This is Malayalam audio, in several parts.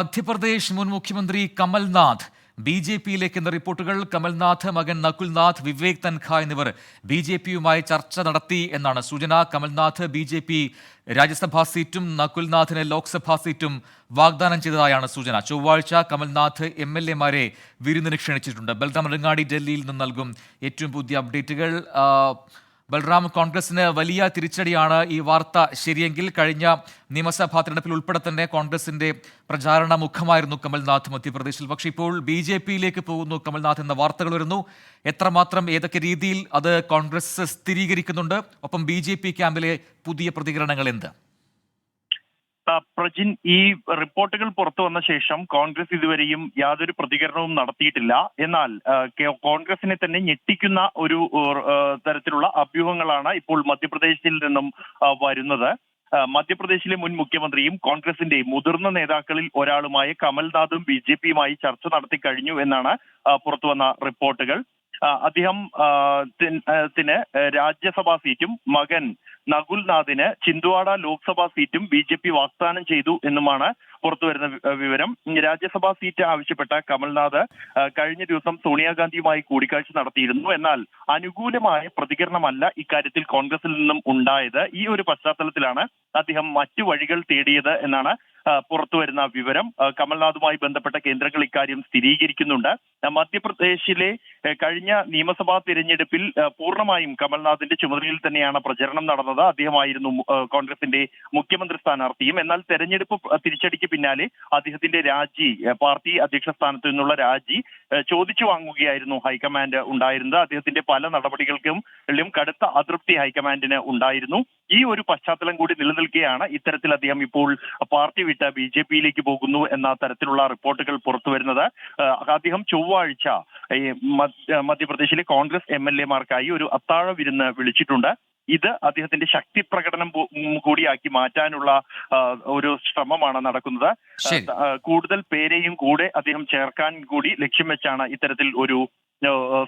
മധ്യപ്രദേശ് മുൻ മുഖ്യമന്ത്രി കമൽനാഥ് ബി ജെ പിയിലേക്ക് എന്ന റിപ്പോർട്ടുകൾ കമൽനാഥ് മകൻ നകുൽനാഥ് വിവേക് തൻഖ എന്നിവർ ബി ജെ പിയുമായി ചർച്ച നടത്തി എന്നാണ് സൂചന. Kamal Nath B J P Rajya Sabha സീറ്റും നകുൽനാഥിന് ലോക്സഭാ സീറ്റും വാഗ്ദാനം ചെയ്തതായാണ് സൂചന. ചൊവ്വാഴ്ച കമൽനാഥ് എം എൽ എമാരെ വിരുന്നിന് ക്ഷണിച്ചിട്ടുണ്ട്. ബൽറാം രംഗാടി ഡൽഹിയിൽ നിന്ന് നൽകും ഏറ്റവും പുതിയ അപ്ഡേറ്റുകൾ. ബൽറാം കോൺഗ്രസിന് വലിയ തിരിച്ചടിയാണ് ഈ വാർത്ത ശരിയെങ്കിൽ കഴിഞ്ഞ നിയമസഭാ തെരഞ്ഞെടുപ്പിൽ ഉൾപ്പെടെ തന്നെ കോൺഗ്രസിന്റെ പ്രചാരണ മുഖമായിരുന്നു കമൽനാഥ് മധ്യപ്രദേശിൽ. പക്ഷേ ഇപ്പോൾ ബി ജെ പിയിലേക്ക് പോകുന്നു കമൽനാഥ് എന്ന വാർത്തകൾ വരുന്നു. എത്രമാത്രം ഏതൊക്കെ രീതിയിൽ അത് കോൺഗ്രസ് സ്ഥിരീകരിക്കുന്നുണ്ട്? ഒപ്പം ബി ജെ പി ക്യാമ്പിലെ പുതിയ പ്രതികരണങ്ങൾ എന്ത്? പ്രജിൻ ഈ റിപ്പോർട്ടുകൾ പുറത്തു വന്ന ശേഷം കോൺഗ്രസ് ഇതുവരെയും യാതൊരു പ്രതികരണവും നടത്തിയിട്ടില്ല. എന്നാൽ കോൺഗ്രസിനെ തന്നെ ഞെട്ടിക്കുന്ന ഒരു തരത്തിലുള്ള അഭ്യൂഹങ്ങളാണ് ഇപ്പോൾ മധ്യപ്രദേശിൽ നിന്നും വരുന്നത്. മധ്യപ്രദേശിലെ മുൻ മുഖ്യമന്ത്രിയും കോൺഗ്രസിന്റെ മുതിർന്ന നേതാക്കളിൽ ഒരാളുമായ കമൽനാഥും ബി ജെ പിയുമായി ചർച്ച നടത്തി കഴിഞ്ഞു എന്നാണ് പുറത്തു പുറത്തുവന്ന റിപ്പോർട്ടുകൾ. അദ്ദേഹം രാജ്യസഭാ സീറ്റും മകൻ നകുൽനാഥിന് ചിന്തുവാഡ ലോക്സഭാ സീറ്റും ബി ജെ പി വാഗ്ദാനം ചെയ്തു എന്നുമാണ് പുറത്തുവരുന്ന വരുന്ന വിവരം. രാജ്യസഭാ സീറ്റ് ആവശ്യപ്പെട്ട കമൽനാഥ് കഴിഞ്ഞ ദിവസം സോണിയാഗാന്ധിയുമായി കൂടിക്കാഴ്ച നടത്തിയിരുന്നു. എന്നാൽ അനുകൂലമായ പ്രതികരണമല്ല ഇക്കാര്യത്തിൽ കോൺഗ്രസിൽ നിന്നും ഉണ്ടായത്. ഈ ഒരു പശ്ചാത്തലത്തിലാണ് അദ്ദേഹം മറ്റു വഴികൾ തേടിയത് എന്നാണ് പുറത്തുവരുന്ന വിവരം. കമൽനാഥുമായി ബന്ധപ്പെട്ട കേന്ദ്രങ്ങൾ ഇക്കാര്യം സ്ഥിരീകരിക്കുന്നുണ്ട്. മധ്യപ്രദേശിലെ കഴിഞ്ഞ നിയമസഭാ തിരഞ്ഞെടുപ്പിൽ പൂർണമായും കമൽനാഥിന്റെ ചുമതലയിൽ തന്നെയാണ് പ്രചരണം നടന്നത്. അദ്ദേഹമായിരുന്നു കോൺഗ്രസിന്റെ മുഖ്യമന്ത്രി സ്ഥാനാർത്ഥിയും. എന്നാൽ തെരഞ്ഞെടുപ്പ് തിരിച്ചടിക്ക് പിന്നാലെ അദ്ദേഹത്തിന്റെ രാജി പാർട്ടി അധ്യക്ഷ സ്ഥാനത്ത് നിന്നുള്ള രാജി ചോദിച്ചു വാങ്ങുകയായിരുന്നു ഹൈക്കമാൻഡ് ഉണ്ടായിരുന്നത്. അദ്ദേഹത്തിന്റെ പല നടപടികൾക്കും കടുത്ത അതൃപ്തി ഹൈക്കമാൻഡിന് ഉണ്ടായിരുന്നു. ഈ ഒരു പശ്ചാത്തലം കൂടി നിലനിൽക്കുകയാണ് ഇത്തരത്തിൽ അദ്ദേഹം ഇപ്പോൾ പാർട്ടി വിട്ട് ബി ജെ പിയിലേക്ക് പോകുന്നു എന്ന തരത്തിലുള്ള റിപ്പോർട്ടുകൾ പുറത്തു വരുന്നത്. അദ്ദേഹം ചൊവ്വാഴ്ച മധ്യപ്രദേശിലെ കോൺഗ്രസ് എം എൽ എമാർക്കായി ഒരു അത്താഴ വിരുന്ന് വിളിച്ചിട്ടുണ്ട്. ഇത് അദ്ദേഹത്തിന്റെ ശക്തി പ്രകടനം കൂടിയാക്കി മാറ്റാനുള്ള ഒരു ശ്രമമാണ് നടക്കുന്നത്. കൂടുതൽ പേരെയും കൂടെ അദ്ദേഹം ചേർക്കാൻ കൂടി ലക്ഷ്യം വെച്ചാണ് ഇത്തരത്തിൽ ഒരു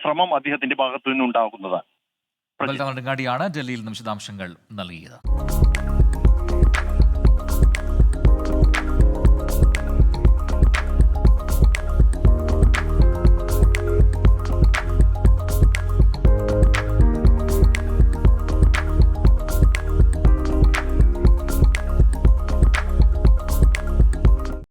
ശ്രമം അദ്ദേഹത്തിന്റെ ഭാഗത്തു നിന്നുണ്ടാകുന്നത് ഡൽഹിയിൽ നിന്നും വിശദാംശങ്ങൾ നൽകിയത്.